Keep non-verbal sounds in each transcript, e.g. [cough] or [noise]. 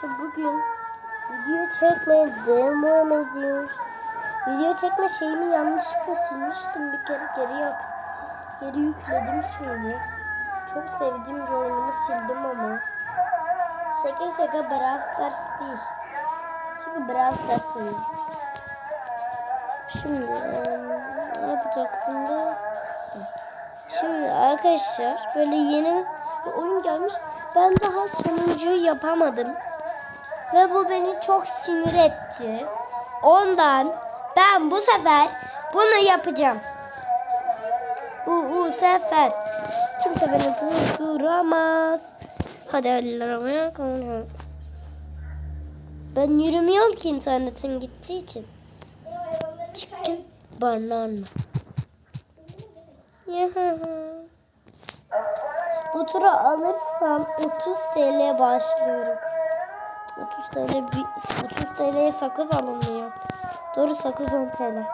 İşte bugün video çekmeye devam ediyoruz. Video çekme şeyimi yanlışlıkla silmiştim bir kere geri yak. Geri yükledim şimdi. Çok sevdiğim bir oyunu sildim ama. Şaka şaka Brawl Stars değil. Çünkü Brawl Stars oyunu. Şimdi ne yapacaktım da? Şimdi arkadaşlar böyle yeni bir oyun gelmiş. Ben daha sonuncuyu yapamadım. Ve bu beni çok sinir etti. Ondan ben bu sefer bunu yapacağım. Bu, bu sefer. Kimse beni durduramaz. Hadi eller havaya kalkın. Ben yürümüyorum ki internetin gittiği için. Chicken banana. Bu turu alırsam 30 TL başlıyorum. 30 TL bir- 30 TL'ye sakız alınmıyor. Doğru sakız 10 TL.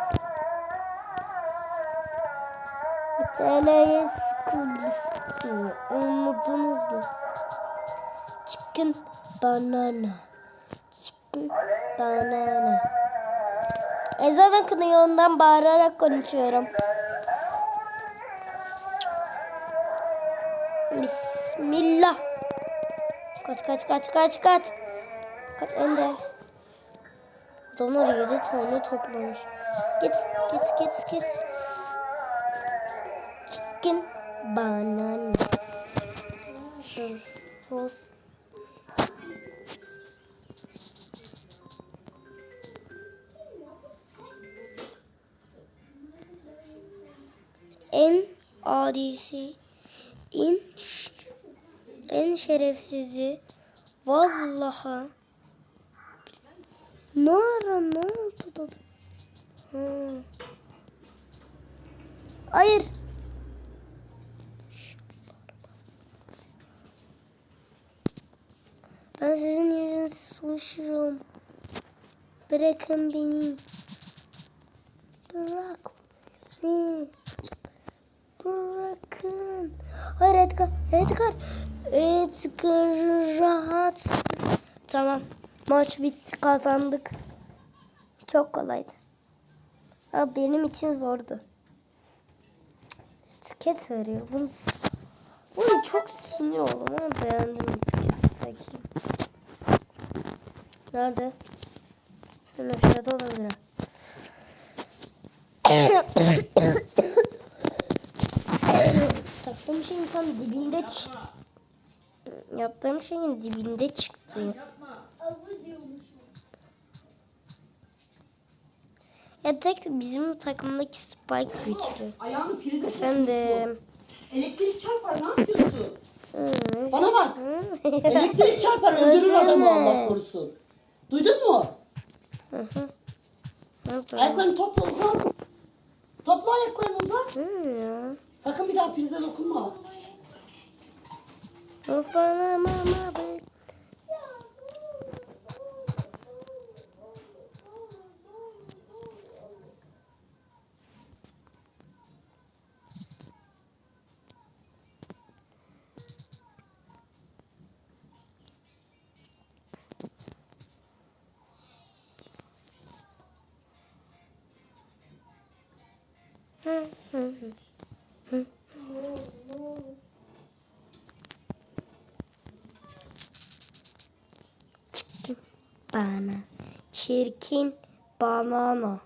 TL'ye sakız bilsin. Anladınız mı? Chicken banana. Chicken banana. Ezan okunuyor ondan bağırarak konuşuyorum. Bismillah. Kaç kaç kaç kaç kaç. Kaç Ender. Adamlar yedi tane toplamış. Git git git git. Chicken banana. Rose. En adisi, en en şerefsizi vallaha ne ara ne oldu da? Ha. hayır. Ben sizin yerinize savaşırım bırakın beni. Bırak beni. Bırakın. Hayır Edgar. Edgar. Edgar rahat. Tamam maç bitti kazandık. Çok kolaydı. Ama benim için zordu. Etiket arıyor. Bunu bunu çok sinir oldum ama beğendim takayım nerede? Hemen aşağıda olabilir. Taktığım şeyin tam dibinde çı- Yaptığım şeyin dibinde çıktı. Ya tek bizim takımdaki Spike güçlü. Ayağını prize Efendim. Elektrik çarpar ne yapıyorsun? Bana bak. Elektrik çarpar öldürür adamı Allah korusun. Duydun mu? Hı? Ayaklarını topla uzan. Topla ayaklarını uzan. Hı. Sakın bir daha prize dokunma. Of anam ama Çirkin bana. Çirkin banana.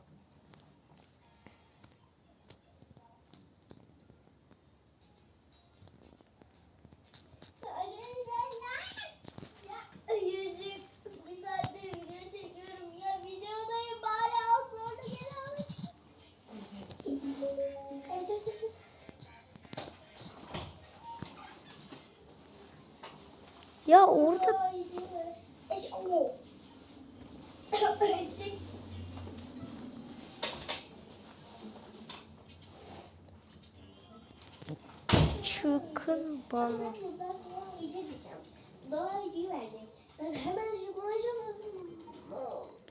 Ben hemen şu konuşamadım.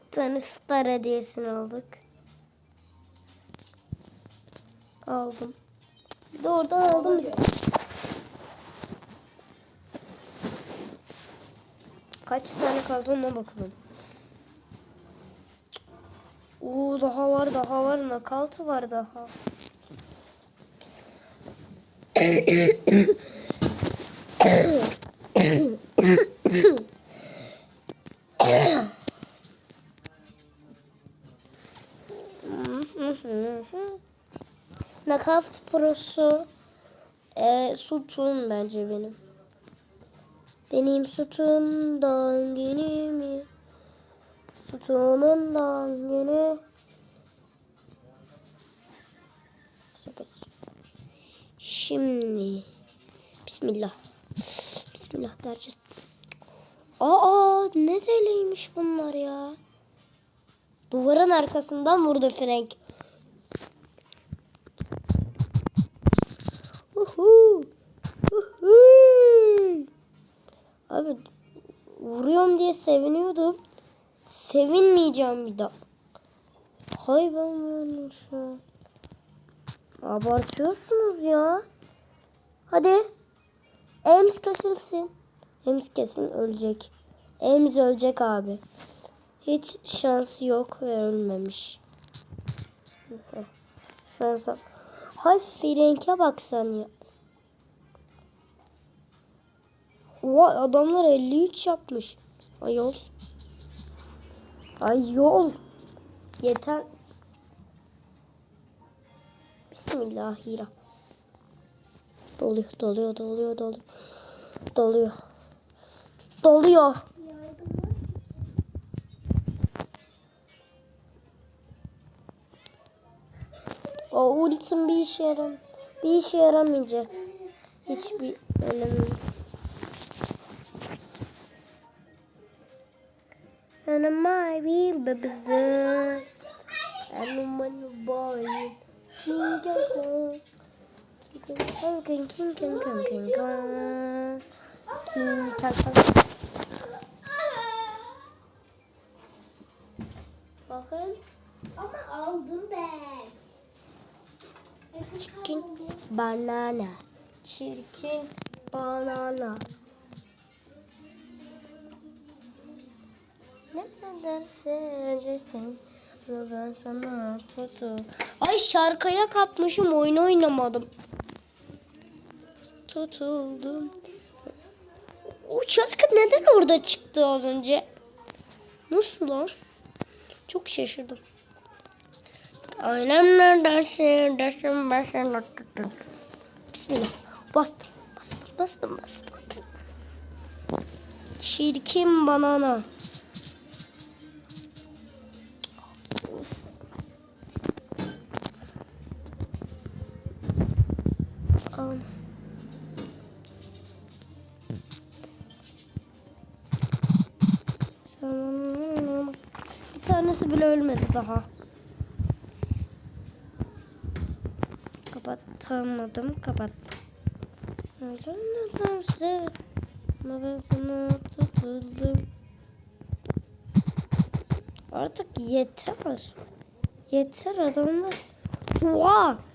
Bir tane star hediyesini aldık. Aldım. Bir de oradan aldım. Kaç tane kaldı ona bakalım. Oo daha var daha var. Nakaltı var daha. Nakalt prosu e, sütun bence benim. Benim sütun doğum günümü Sütunun doğum günü. Şimdi Bismillah Bismillah dereceğiz. Aa ne deliymiş bunlar ya. Duvarın arkasından vurdu Frank. Diye seviniyordum. Sevinmeyeceğim bir daha. Hay ben böyle an. Abartıyorsunuz ya. Hadi. Ems kesilsin. Ems kesin ölecek. Ems ölecek abi. Hiç şansı yok ve ölmemiş. [laughs] Şansa. Hay Frenk'e bak sen ya. Vay adamlar 53 yapmış. Ayol. Ayol. Yeter. Bismillahirrahmanirrahim. Doluyor, doluyor, doluyor, doluyor. Doluyor. Doluyor. O ultim bir işe yaram. Bir işe yaramayacak. Hiçbir önemimiz. Ana mavi babası. Ana manu boy. King kong. King kong king king king kong king kong. King kong. Bakın. Ama aldım ben. Çirkin banana. Çirkin banana. Ben sana tutu. Ay şarkıya kapmışım oyun oynamadım. Tutuldum. O şarkı neden orada çıktı az önce? Nasıl lan? Çok şaşırdım. Ailemle dersin, dersin, dersin. Bismillah. Bastım, bastım, bastım, bastım. Çirkin banana. Tamam. Bir tanesi bile ölmedi daha. Kapatamadım. Kapat. Ama ben sana tutuldum. Artık yeter. Yeter adamlar. Oha!